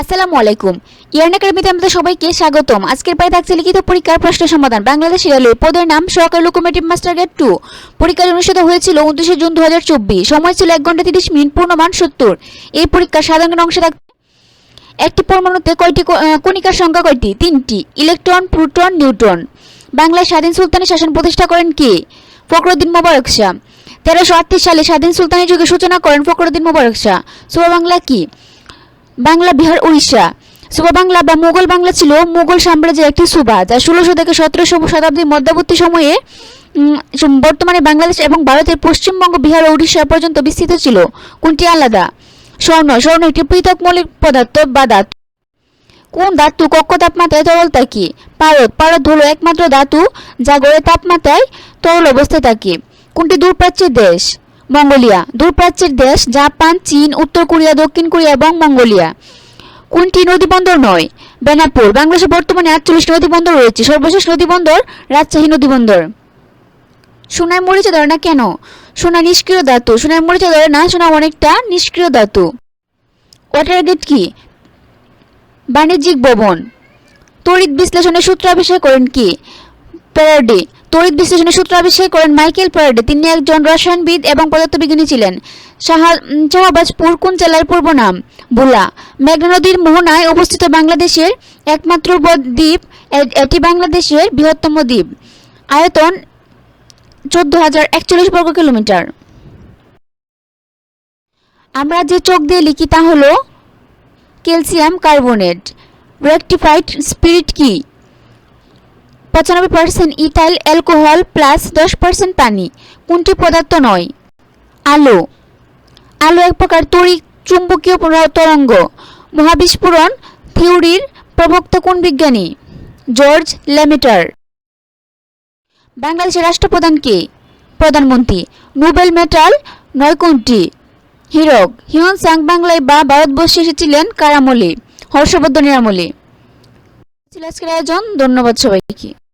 আসসালামু আলাইকুম। ইয়ার্ন একাডেমিতে আমাদের সবাইকে স্বাগতম। আজকের পায়ে থাকছে লিখিত পরীক্ষার প্রশ্ন সমাধান। বাংলাদেশ রেলওয়ে পদের নাম সহকারী লোকোমেটিভ মাস্টার গ্রেড টু পরীক্ষার অনুষ্ঠিত হয়েছিল উনত্রিশে জুন দু হাজার চব্বিশ। সময় ছিল এক ঘণ্টা তিরিশ মিনিট, পূর্ণমান সত্তর। এই পরীক্ষার সাধারণ অংশে থাকছে একটি পরমাণুতে কয়টি কণিকার সংখ্যা কয়টি? তিনটি। Electron, proton, neutron. বাংলায় স্বাধীন সুলতানের শাসন প্রতিষ্ঠা করেন কে? ফখরুদ্দিন মোবারক শাহ। তেরোশো আটত্রিশ সালে স্বাধীন সুলতানের যুগে সূচনা করেন ফখরুদ্দিন মোবারক শাহ। সুবা বাংলা কি? বাংলা, বিহার, উড়িষ্যা। সুবা বাংলা বা মুঘল বাংলা ছিল মুঘল সাম্রাজ্যের একটি সুবা, যা ষোলোশো থেকে সতেরোশো শতাব্দীর মধ্যবর্তী সময়ে বর্তমানে বাংলাদেশ এবং ভারতের পশ্চিমবঙ্গ, বিহার ও উড়িষ্যা পর্যন্ত বিস্তৃত ছিল। কোনটি আলাদা? স্বর্ণ। স্বর্ণ একটি পৃথক মৌলিক পদার্থ বা ধাতু। কোন ধাতু কক্ষ তাপমাত্রায় তরল থাকে পারদ। পারদ হলো একমাত্র ধাতু যা গড়ে তাপমাত্রায় তরল অবস্থায় থাকে। কোনটি দূরপ্রাচ্যের দেশ? মঙ্গোলিয়া, দূরপ্রাচ্যের দেশ জাপান, চীন, উত্তর কোরিয়া, দক্ষিণ কোরিয়া এবং মঙ্গোলিয়া। কোনটি নদীবন্দর নয়? বেনাপুর বাংলাদেশে বর্তমানে আটচল্লিশটি নদীবন্দর রয়েছে। সর্বশেষ নদীবন্দর রাজশাহী নদীবন্দর। সোনায় মরিচা ধরে না কেন? সোনা নিষ্ক্রিয় ধাতু। সোনায় মরিচা ধরে না, সোনা অনেকটা নিষ্ক্রিয় ধাতু। ওয়াটার গেট কি? বাণিজ্যিক ভবন। তড়িৎ বিশ্লেষণের সূত্র আবিষ্কার করেন কি? প্যারাডে তড়িৎ বিশ্লেষণের সূত্র আবিষ্কার করেন মাইকেল প্যারাডে তিনি একজন রসায়নবিদ এবং পদার্থবিজ্ঞানী ছিলেন। শাহবাজপুর কোন জেলার পূর্ব নাম। ভোলা মেঘনা নদীর মোহনায় অবস্থিত বাংলাদেশের একমাত্র দ্বীপ। এটি বাংলাদেশের বৃহত্তম দ্বীপ। আয়তন চোদ্দ হাজার একচল্লিশ বর্গ কিলোমিটার। আমরা যে চোখ দিয়ে লিখি তা হলো ক্যালসিয়াম কার্বনেট। রেকটিফাইড স্পিরিট কি? পঁচানব্বই পার্সেন্ট ইথাইল অ্যালকোহল প্লাস দশ পার্সেন্ট পানি, কোনটি পদার্থ নয়? আলো। আলো এক প্রকার তড়িৎ চুম্বকীয় তরঙ্গ। মহাবিস্ফোরণ থিওরির প্রবক্তা কোন বিজ্ঞানী? George Lemaitre. বাংলাদেশের রাষ্ট্রপ্রধান কে? প্রধানমন্ত্রী। নোবেল মেটাল নয় কোনটি? হীরক। হিউন সাং বাংলায় বা ভারতবর্ষে এসেছিলেন কার আমলে? হর্ষবর্ধনের আমলে। ছিল আজকের আয়োজন। ধন্যবাদ সবাইকে।